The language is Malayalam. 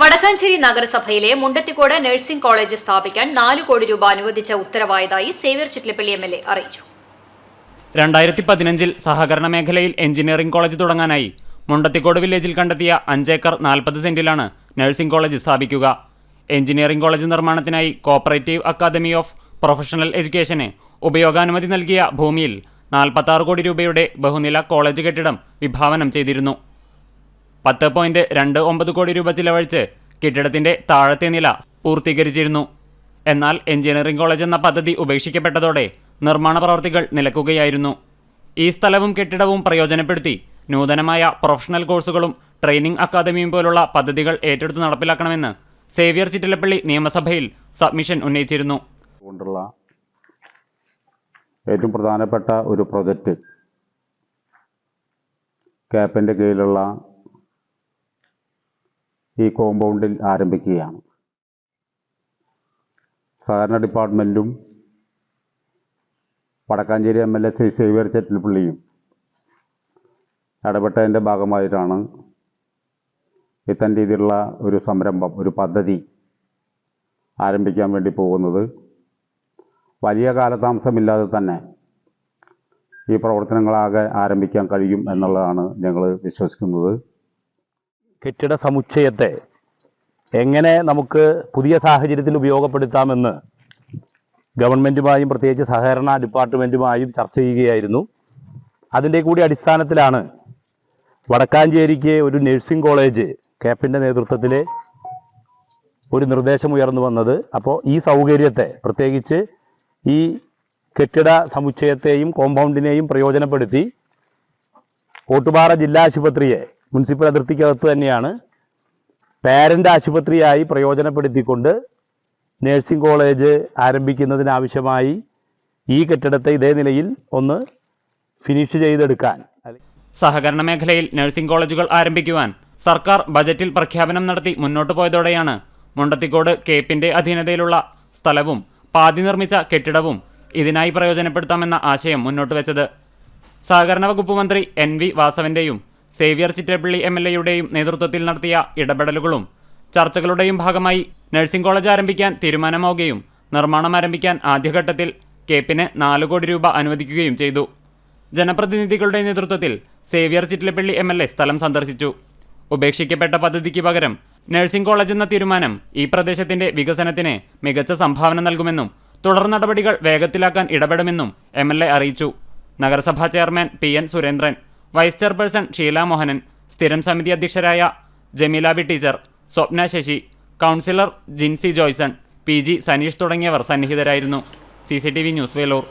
വടക്കാഞ്ചേരി നഗരസഭയിലെ മുണ്ടത്തിക്കോട് നഴ്സിംഗ് കോളേജ് സ്ഥാപിക്കാൻ നാല് കോടി രൂപ അനുവദിച്ച ഉത്തരവായതായി Xavier Chittilappally M L A അറിയിച്ചു. രണ്ടായിരത്തി പതിനഞ്ചിൽ സഹകരണ മേഖലയിൽ എഞ്ചിനീയറിംഗ് കോളേജ് തുടങ്ങാനായി മുണ്ടത്തിക്കോട് വില്ലേജിൽ കണ്ടെത്തിയ അഞ്ചേക്കർ നാൽപ്പത് സെന്റിലാണ് നഴ്സിംഗ് കോളേജ് സ്ഥാപിക്കുക. എഞ്ചിനീയറിംഗ് കോളേജ് നിർമ്മാണത്തിനായി കോപ്പറേറ്റീവ് അക്കാദമി ഓഫ് പ്രൊഫഷണൽ എഡ്യൂക്കേഷന് ഉപയോഗാനുമതി നൽകിയ ഭൂമിയിൽ നാൽപ്പത്താറ് കോടി രൂപയുടെ ബഹുനില കോളേജ് കെട്ടിടം വിഭാവനം ചെയ്തിരുന്നു. പത്ത് പോയിന്റ് രണ്ട് ഒമ്പത് കോടി രൂപ ചിലവഴിച്ച് കെട്ടിടത്തിന്റെ താഴത്തെ നില പൂർത്തീകരിച്ചിരുന്നു. എന്നാൽ എഞ്ചിനീയറിംഗ് കോളേജ് എന്ന പദ്ധതി ഉപേക്ഷിക്കപ്പെട്ടതോടെ നിർമ്മാണ പ്രവർത്തികൾ നിലക്കുകയായിരുന്നു. ഈ സ്ഥലവും കെട്ടിടവും പ്രയോജനപ്പെടുത്തി നൂതനമായ പ്രൊഫഷണൽ കോഴ്സുകളും ട്രെയിനിംഗ് അക്കാദമിയും പോലുള്ള പദ്ധതികൾ ഏറ്റെടുത്ത് നടപ്പിലാക്കണമെന്ന് സേവ്യർ ചിറ്റിലപ്പള്ളി നിയമസഭയിൽ സബ്മിഷൻ ഉന്നയിച്ചിരുന്നു. ഏറ്റവും പ്രധാനപ്പെട്ട ഒരു പ്രൊജക്റ്റ് ക്യാപ്പിന്റെ കീഴിലുള്ള ഈ കോമ്പൗണ്ടിൽ ആരംഭിക്കുകയാണ്. സഹകരണ ഡിപ്പാർട്ട്മെന്റും Wadakkanchery M L A Shri Xavier ചെറ്റിൽപ്പള്ളിയും ഇടപെട്ടതിന്റെ ഭാഗമായിട്ടാണ് ഇത്തരം രീതിയിലുള്ള ഒരു സംരംഭം ഒരു പദ്ധതി ആരംഭിക്കാൻ വേണ്ടി പോകുന്നത്. വലിയ കാലതാമസമില്ലാതെ തന്നെ ഈ പ്രവർത്തനങ്ങളാകെ ആരംഭിക്കാൻ കഴിയും എന്നുള്ളതാണ് ഞങ്ങൾ വിശ്വസിക്കുന്നത്. കെട്ടിട സമുച്ചയത്തെ എങ്ങനെ നമുക്ക് പുതിയ സാഹചര്യത്തിൽ ഉപയോഗപ്പെടുത്താമെന്ന് ഗവൺമെന്റുമായും പ്രത്യേകിച്ച് സഹകരണ ഡിപ്പാർട്ട്മെന്റുമായും ചർച്ച ചെയ്യുകയായിരുന്നു. അതിന്റെ കൂടി അടിസ്ഥാനത്തിലാണ് വടക്കാഞ്ചേരിക്ക് ഒരു നഴ്സിംഗ് കോളേജ് കേപ്പിന്റെ നേതൃത്വത്തിൽ ഒരു നിർദ്ദേശം ഉയർന്നു വന്നത്. അപ്പോൾ ഈ സൗകര്യത്തെ പ്രത്യേകിച്ച് ഈ കെട്ടിട സമുച്ചയത്തെയും കോമ്പൗണ്ടിനെയും പ്രയോജനപ്പെടുത്തി ഓട്ടുപാറ ജില്ലാ ആശുപത്രിയെ മുനിസിപ്പൽ അതിർത്തിക്കകത്ത് തന്നെയാണ്. പാരന്റ് ആശുപത്രിയായി പ്രയോജനപ്പെടുത്തിക്കൊണ്ട് നേഴ്സിംഗ് കോളേജ് ആരംഭിക്കുന്നതിനാവശ്യമായി ഈ കെട്ടിടത്തെ ഇതേ നിലയിൽ ഒന്ന് ഫിനിഷ് ചെയ്തെടുക്കാൻ. സഹകരണ മേഖലയിൽ നഴ്സിംഗ് കോളേജുകൾ ആരംഭിക്കുവാൻ സർക്കാർ ബജറ്റിൽ പ്രഖ്യാപനം നടത്തി മുന്നോട്ടു പോയതോടെയാണ് മുണ്ടത്തിക്കോട് കേപ്പിന്റെ അധീനതയിലുള്ള സ്ഥലവും പാതി നിർമ്മിച്ച കെട്ടിടവും ഇതിനായി പ്രയോജനപ്പെടുത്താമെന്ന ആശയം മുന്നോട്ട് വെച്ചത്. സഹകരണ വകുപ്പ് മന്ത്രി എൻ വി വാസവന്റെയും സേവ്യർ ചിറ്റപ്പള്ളി എം എൽ എയുടെയും നേതൃത്വത്തിൽ നടത്തിയ ഇടപെടലുകളും ചർച്ചകളുടെയും ഭാഗമായി നഴ്സിംഗ് കോളേജ് ആരംഭിക്കാൻ തീരുമാനമാവുകയും നിർമ്മാണം ആരംഭിക്കാൻ ആദ്യഘട്ടത്തിൽ കേപ്പിന് നാല് കോടി രൂപ അനുവദിക്കുകയും ചെയ്തു. ജനപ്രതിനിധികളുടെ നേതൃത്വത്തിൽ Xavier Chittilappally M L A സ്ഥലം സന്ദർശിച്ചു. ഉപേക്ഷിക്കപ്പെട്ട പദ്ധതിക്ക് പകരം നഴ്സിംഗ് കോളേജ് എന്ന തീരുമാനം ഈ പ്രദേശത്തിന്റെ വികസനത്തിന് മികച്ച സംഭാവന നൽകുമെന്നും തുടർ നടപടികൾ വേഗത്തിലാക്കാൻ ഇടപെടുമെന്നും എം അറിയിച്ചു. നഗരസഭാ chairman P N Surendran vice chairperson Sheela Mohanan സ്ഥിരം സമിതി അധ്യക്ഷരായ Jameela B teacher Swapna Sasi councillor Jincy Joyson P G Saneesh തുടങ്ങിയവർ സന്നിഹിതരായിരുന്നു. C C T V news Veloor.